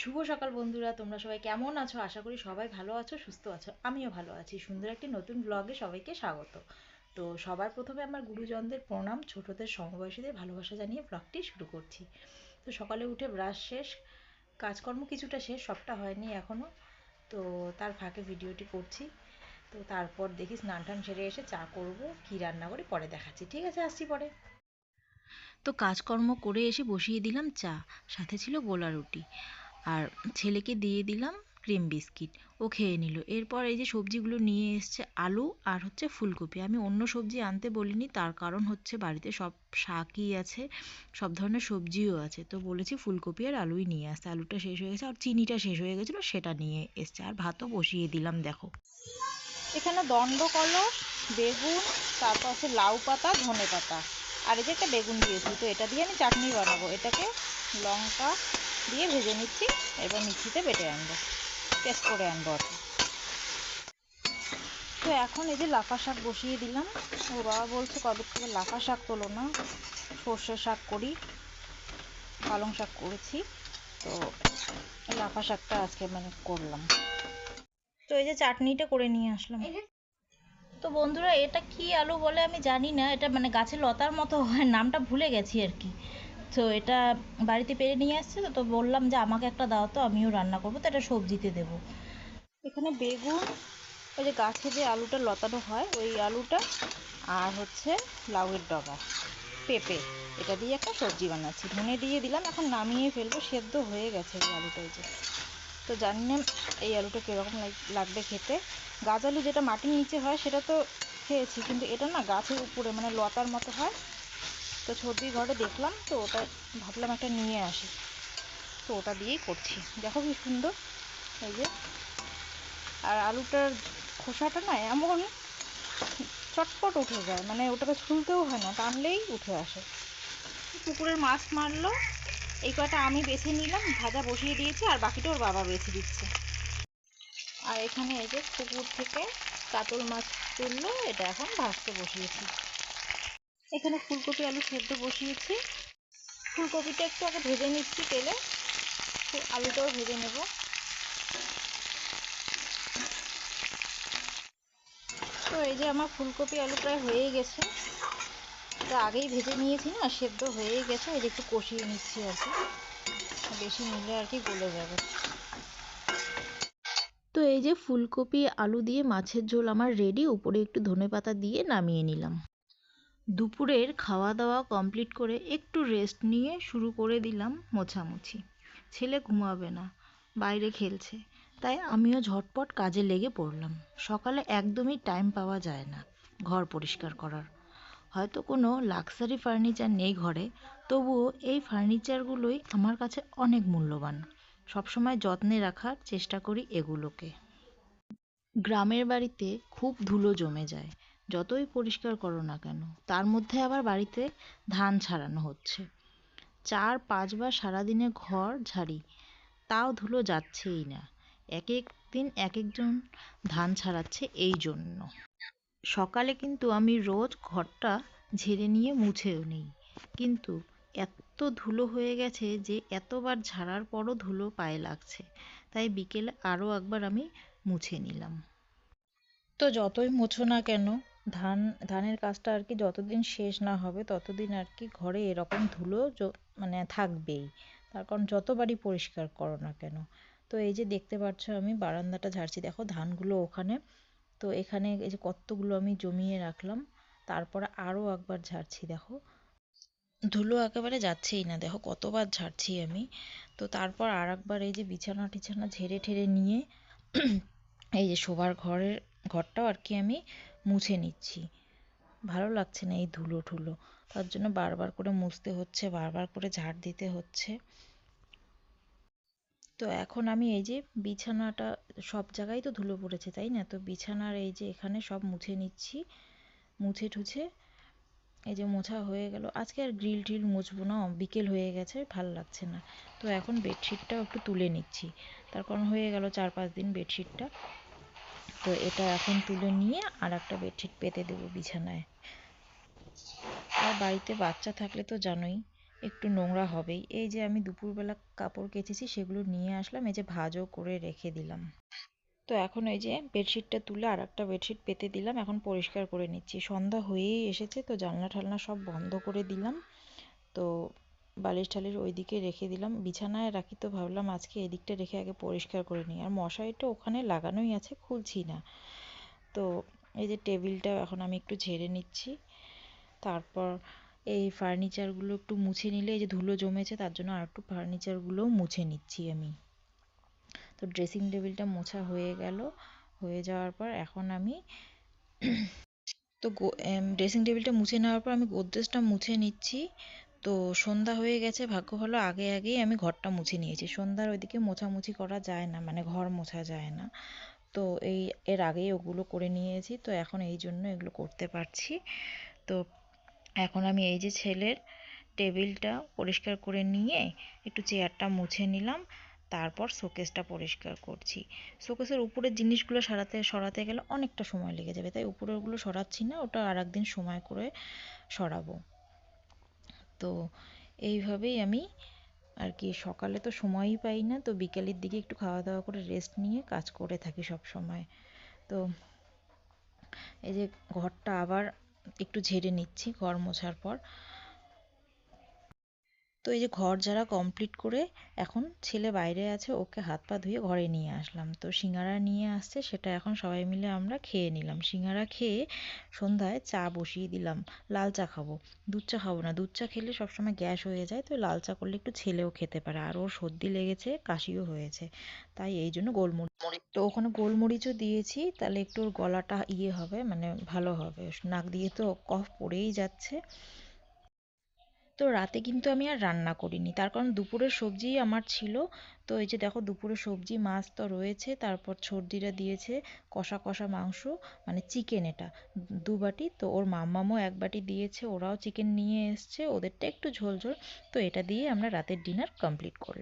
শুভ সকাল বন্ধুরা, তোমরা সবাই কেমন আছো? আশা করি সবাই ভালো আছো, সুস্থ আছো। আমিও ভালো আছি। সুন্দর একটি নতুন ব্লগে সবাইকে স্বাগত। তো সবার প্রথমে আমার গুরুজনদের প্রণাম, ছোটদের সমবয়সীদের ভালোবাসা জানিয়ে ব্লগটি শুরু করছি। তো সকালে উঠে ব্রাশ শেষ, কাজকর্ম কিছুটা শেষ, সবটা হয়নি এখনও তো তার ফাঁকে ভিডিওটি করছি। তো তারপর দেখি স্নান টান সেরে এসে চা করব, কি রান্না করি পরে দেখাচ্ছি। ঠিক আছে, আসছি পরে। তো কাজকর্ম করে এসে বসিয়ে দিলাম চা, সাথে ছিল গোলা রুটি। আর ছেলেকে দিয়ে দিলাম ক্রিম বিস্কিট। ও খেয়ে নিল। এরপর এই যে সবজিগুলো নিয়ে এসছে আলু আর হচ্ছে ফুলকপি। আমি অন্য সবজি আনতে বলিনি, তার কারণ হচ্ছে বাড়িতে সব শাকই আছে, সব ধরনের সবজিও আছে। তো বলেছি ফুলকপি আর আলুই নিয়ে আসতে। আলুটা শেষ হয়ে গেছে আর চিনিটা শেষ হয়ে গেছিল, সেটা নিয়ে এসছে। আর ভাতও বসিয়ে দিলাম, দেখো। এখানে দণ্ডকলস বেগুন, তারপর হচ্ছে লাউ পাতা, ধনে পাতা। আর এই যে একটা বেগুন দিয়েছি, তো এটা দিয়ে আমি চাটনি বানাবো। এটাকে লঙ্কা দিয়ে ভেজে নিচ্ছি। এবার মিক্সিতে বেটে আনব। পেস্ট করে আনব আর তো এখন এই যে লাফা শাক বসিয়ে দিলাম। ও বাবা বলছে, কবে থেকে লাফা শাক তোলো না? সর্ষে শাক করি, পালং শাক করেছি। তো লাফা শাকটা আজকে মানে করলাম। তো এই যে চাটনিটা করে নিয়ে আসলাম। তো বন্ধুরা, এটা কি আলু বলে আমি জানি না। এটা মানে গাছের লতার মতো হয়। নামটা ভুলে গেছি আর কি। তো এটা বাড়িতে পেরে নিয়ে আসছে তো তো বললাম যে আমাকে একটা দাও তো, আমিও রান্না করব, তো এটা সবজিতে দেবো। এখানে বেগুন, ওই যে গাছে যে আলুটা লতানো হয়, ওই আলুটা, আর হচ্ছে লাউয়ের ডগা, পেঁপে, এটা দিয়ে একটা সবজি বানাচ্ছি। ধনে দিয়ে দিলাম, এখন নামিয়ে ফেলব, সেদ্ধ হয়ে গেছে এই আলুটা এই যে। তো জানি না এই আলুটা কীরকম লাগবে খেতে। গাছ আলু যেটা মাটির নিচে হয়, সেটা তো খেয়েছি, কিন্তু এটা না গাছের উপরে মানে লতার মতো হয়। তো সর্দির ঘরে দেখলাম তো, ওটা ভাবলাম একটা নিয়ে আসি। তো ওটা দিয়েই করছি। দেখো কি সুন্দর, এই যে। আর আলুটার খোসাটা না এমন চটপট উঠে যায় মানে ওটাকে ছুলতেও হয় না, টানলেই উঠে আসে। পুকুরের মাছ মারলো, এই কয়টা আমি বেছে নিলাম, ভাজা বসিয়ে দিয়েছি, আর বাকিটা ওর বাবা বেছে দিচ্ছে। আর এখানে এই যে পুকুর থেকে কাতল মাছ তুললো, এটা এখন ভাজতে বসিয়েছি। এখানে ফুলকপি, আলু সেদ্ধ বসিয়েছি। ফুলকপিটা একটু আগে ভেজে নিচ্ছি তেলে। আলুটাও ভেজে নেব। তো এই যে আমার ফুলকপি, আলু প্রায় হয়ে গেছে। তো আগেই ভেজে নিয়েছি না, সেদ্ধ হয়ে গেছে। এই যে একটু কষিয়ে নিচ্ছি আর কি। বেশি নিলে আর কি গলে যাবে। তো এই যে ফুলকপি, আলু দিয়ে মাছের ঝোল আমার রেডি উপরে একটু ধনে পাতা দিয়ে নামিয়ে নিলাম। দুপুরের খাওয়া দাওয়া কমপ্লিট করে একটু রেস্ট নিয়ে শুরু করে দিলাম মোছামুছি। ছেলে ঘুমাবে না, বাইরে খেলছে, তাই আমিও ঝটপট কাজে লেগে পড়লাম। সকালে একদমই টাইম পাওয়া যায় না ঘর পরিষ্কার করার। হয়তো কোনো লাক্সারি ফার্নিচার নেই ঘরে, তবুও এই ফার্নিচারগুলোই আমার কাছে অনেক মূল্যবান। সবসময় যত্নে রাখার চেষ্টা করি এগুলোকে। গ্রামের বাড়িতে খুব ধুলো জমে যায় যতই পরিষ্কার করো না কেন, তার মধ্যে আবার বাড়িতে ধান ছাড়ানো হচ্ছে। চার পাঁচবার সারাদিনে ঘর ঝাড়ি, তাও ধুলো যাচ্ছেই না। এক এক দিন এক একজন ধান ছাড়াচ্ছে এই জন্য। সকালে কিন্তু আমি রোজ ঘরটা ঝেড়ে নিয়ে মুছেও নিই। কিন্তু এত ধুলো হয়ে গেছে যে এতবার ঝাড়ার পরও ধুলো পায়ে লাগছে। তাই বিকেলে আরও একবার আমি মুছে নিলাম। তো যতই মোছো না কেন ধান, ধানের কাজটা আর কি যতদিন শেষ না হবে, ততদিন আর কি ঘরে এরকম ধুলো মানে থাকবেই। তার কারণ যতবারই পরিষ্কার করো না কেন। তো এই যে দেখতে পাচ্ছ আমি, বারান্দাটা ঝাড়ছি। দেখো ধানগুলো ওখানে। তো এখানে এই যে কতগুলো আমি জমিয়ে রাখলাম, তারপরে আরও একবার ঝাড়ছি, দেখো। ধুলো একেবারে যাচ্ছেই না, দেখো কতবার ঝাড়ছি আমি। তো তারপর আর একবার এই যে বিছানা টিছানা ঝেড়ে ঠেড়ে নিয়ে, এই যে শোবার ঘরের, ঘরটাও আর কি আমি মুছে নিচ্ছি। ভালো লাগছে না এই ধুলো ঠুলো তার জন্য বারবার করে মুছতে হচ্ছে, বারবার করে ঝাড় দিতে হচ্ছে। তো এখন আমি এই যে বিছানাটা, সব জায়গায় তো ধুলো পড়েছে, তাই না? তো বিছানার এই যে এখানে সব মুছে নিচ্ছি, মুছে টুছে। এই যে মোছা হয়ে গেল। আজকে আর গ্রিল ট্রিল মুছবো না, বিকেল হয়ে গেছে, ভালো লাগছে না। তো এখন বেডশিটটাও একটু তুলে নিচ্ছি। তার কারণ হয়ে গেল চার পাঁচ দিন বেডশিটটা। তো এটা এখন তুলে নিয়ে আর একটা বেডশিট পেতে দেবো বিছানায়। আর বাড়িতে বাচ্চা থাকলে তো জানোই, একটু নোংরা হবেই। এই যে আমি দুপুরবেলা কাপড় কেচেছি, সেগুলো নিয়ে আসলাম, এই যে ভাঁজও করে রেখে দিলাম। তো এখন এই যে বেডশিটটা তুলে আর একটা বেডশিট পেতে দিলাম, এখন পরিষ্কার করে নিচ্ছি। সন্ধ্যা হয়েই এসেছে, তো জানলা ঠালনা সব বন্ধ করে দিলাম। তো বালিশ টালিশ ওই দিকে রেখে দিলাম। বিছানায় রাখি তো ভাবলাম আজকে এদিকটা রেখে আগে পরিষ্কার করে নিই। আর মশারিটা ওখানে লাগানোই আছে, খুলছি না। তো এই যে টেবিলটা এখন আমি একটু ঝেড়ে নিচ্ছি। তারপর এই ফার্নিচারগুলো একটু মুছে নিলে, এই যে ধুলো জমেছে, তার জন্য আর একটু ফার্নিচারগুলোও মুছে নিচ্ছি আমি। তো ড্রেসিং টেবিলটা মোছা হয়ে গেল। হয়ে যাওয়ার পর এখন আমি তো ড্রেসিং টেবিলটা মুছে নেওয়ার পর আমি গোদরেজটা মুছে নিচ্ছি। তো সন্ধ্যা হয়ে গেছে, ভাগ্য ভালো, আগে আগেই আমি ঘরটা মুছে নিয়েছি। সন্ধ্যার ওইদিকে মোছামুছি করা যায় না মানে ঘর মোছা যায় না। তো এই, এর আগেই ওগুলো করে নিয়েছি, তো এখন এই জন্য এগুলো করতে পারছি। তো এখন আমি এই যে ছেলের টেবিলটা পরিষ্কার করে নিয়ে একটু চেয়ারটা মুছে নিলাম, তারপর শোকেসটা পরিষ্কার করছি। শোকেসের উপরের জিনিসগুলো সারাতে, সরাতে গেলে অনেকটা সময় লেগে যাবে, তাই উপরেরগুলো সরাচ্ছি না, ওটা আর একদিন সময় করে সরাবো। তো এইভাবেই আমি আর কি সকালে তো সময়ই পাই না, তো বিকেলের দিকে একটু খাওয়া দাওয়া করে রেস্ট নিয়ে কাজ করে থাকি সব সময়। তো এই যে ঘরটা আবার একটু ঝেড়ে নিচ্ছি, ঘর মোছার পর। তো এই যে ঘর যারা কমপ্লিট করে এখন ছেলে বাইরে আছে, ওকে হাত পা ধুয়ে ঘরে নিয়ে আসলাম। তো সিঙ্গারা নিয়ে আসছে, সেটা এখন সবাই মিলে আমরা খেয়ে নিলাম। সিঙ্গারা খেয়ে সন্ধ্যায় চা বসিয়ে দিলাম। লাল চা খাব। দুধ চা খাব না। দুধ চা খেলে সবসময় গ্যাস হয়ে যায়, তো লাল চা করলে একটু ছেলেও খেতে পারে। আর ওর সর্দি লেগেছে, কাশিও হয়েছে। তাই এই জন্য গোলমরিচ। তো ওখানে গোলমরিচও দিয়েছি, তাহলে একটু ওর গলাটা ইয়ে হবে মানে ভালো হবে। নাক দিয়ে তো কফ পড়েই যাচ্ছে। তো রাতে কিন্তু আমি আর রান্না করিনি। তার কারণ দুপুরের সবজিই আমার ছিল। তো এই যে দেখো দুপুরে সবজি, মাছ তো রয়েছে। তারপর সর্দিরা দিয়েছে কষা কষা মাংস মানে চিকেন এটা। দু বাটি। তো ওর মাম্মামও এক বাটি দিয়েছে। ওরাও চিকেন নিয়ে এসছে। ওদেরটা একটু ঝোল ঝোল। তো এটা দিয়ে আমরা রাতের ডিনার কমপ্লিট করলাম।